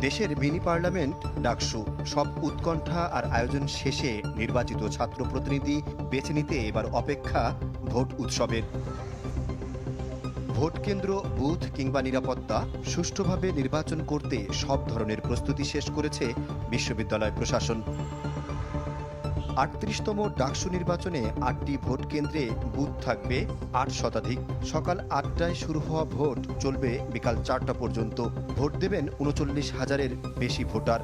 দেশের mini parliament, DUCSU, সব উৎকণ্ঠা আর আয়োজন শেষে নির্বাচিত ছাত্র প্রতিনিধি বেছে নিতে এবার অপেক্ষা ভোট উৎসবের। ভোট কেন্দ্র, বুথ কিংবা নিরাপত্তা সুষ্ঠুভাবে নির্বাচন করতে সব ধরনের প্রস্তুতি শেষ করেছে বিশ্ববিদ্যালয় প্রশাসন। আটত্রিশতম ডাকসু নির্বাচনে আটটি ভোট কেন্দ্রে বুথ থাকবে আট শতাধিক। সকাল আটটায় শুরু হওয়া ভোট চলবে বিকাল চারটা পর্যন্ত। ভোট দেবেন উনচল্লিশ হাজারের বেশি ভোটার।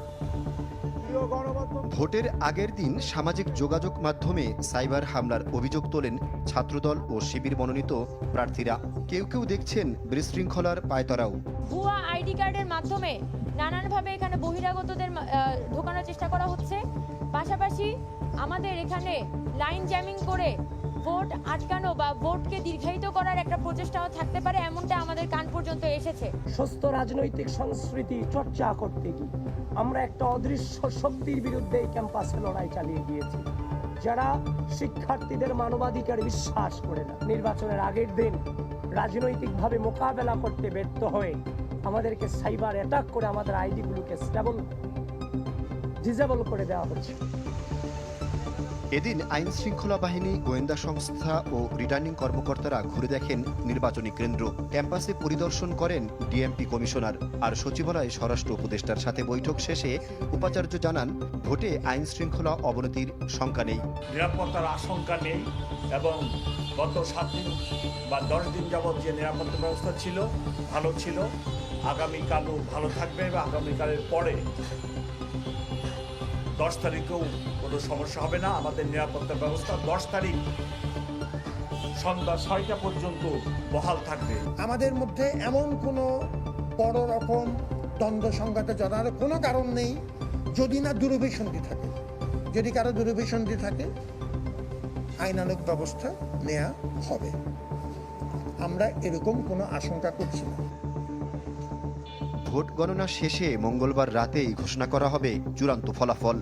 ভোটের আগের দিন সামাজিক যোগাযোগ মাধ্যমে সাইবার হামলার অভিযোগ তোলেন ছাত্রদল ও শিবির মনোনীত প্রার্থীরা। কেউ কেউ দেখছেন বিশৃঙ্খলার পায়তারাও। ভুয়া আইডি কার্ডের মাধ্যমে নানানভাবে এখানে বহিরাগতদের ঢোকানোর চেষ্টা করা হচ্ছে। পাশাপাশি আমাদের এখানে লাইন জ্যামিং করে ভোট আটকানো বা ভোটকে দীর্ঘায়িত করার একটা প্রচেষ্টাও থাকতে পারে, এমনটা আমাদের কান পর্যন্ত এসেছে। সুস্থ রাজনৈতিক সংস্কৃতি চর্চা করতে গিয়ে আমরা একটা অদৃশ্য শক্তির বিরুদ্ধে এই ক্যাম্পাসে লড়াই চালিয়ে গিয়েছি। যারা শিক্ষার্থীদের মানবাধিকার বিশ্বাস করে না, নির্বাচনের আগের দিন রাজনৈতিকভাবে মোকাবেলা করতে ব্যর্থ হয়ে আমাদেরকে সাইবার অ্যাটাক করে আমাদের আইডিগুলোকে স্টেবল ডিজেবল করে দেওয়া হচ্ছে। এদিন আইন শৃঙ্খলা বাহিনী, গোয়েন্দা সংস্থা ও রিটার্নিং কর্মকর্তারা ঘুরে দেখেন নির্বাচনী কেন্দ্র। ক্যাম্পাসে পরিদর্শন করেন ডিএমপি কমিশনার। আর সচিবালয় স্বরাষ্ট্র উপদেষ্টার সাথে বৈঠক শেষে উপাচার্য জানান, ভোটে আইন শৃঙ্খলা অবনতির শঙ্কা নেই। নিরাপত্তার আশঙ্কা নেই এবং গত সাত দিন বা দশ দিন যাবৎ যে নিরাপত্তা ব্যবস্থা ছিল, ভালো ছিল। আগামীকালও ভালো থাকবে এবং আগামীকালের পরে দশ তারিখেও কোনো সমস্যা হবে না। আমাদের নিরাপত্তা ব্যবস্থা দশ তারিখ সন্ধ্যা ছয়টা পর্যন্ত বহাল থাকবে। আমাদের মধ্যে এমন কোনো বড় রকম দ্বন্দ্ব সংঘাতে জড়ার কোনো কারণ নেই যদি না দুরভিসন্ধি থাকে। যদি কারও দুরভিসন্ধি থাকে আইনানুক ব্যবস্থা নেওয়া হবে। আমরা এরকম কোনো আশঙ্কা করছি না। ভোট গণনা শেষে মঙ্গলবার রাতেই ঘোষণা করা হবে চূড়ান্ত ফলাফল।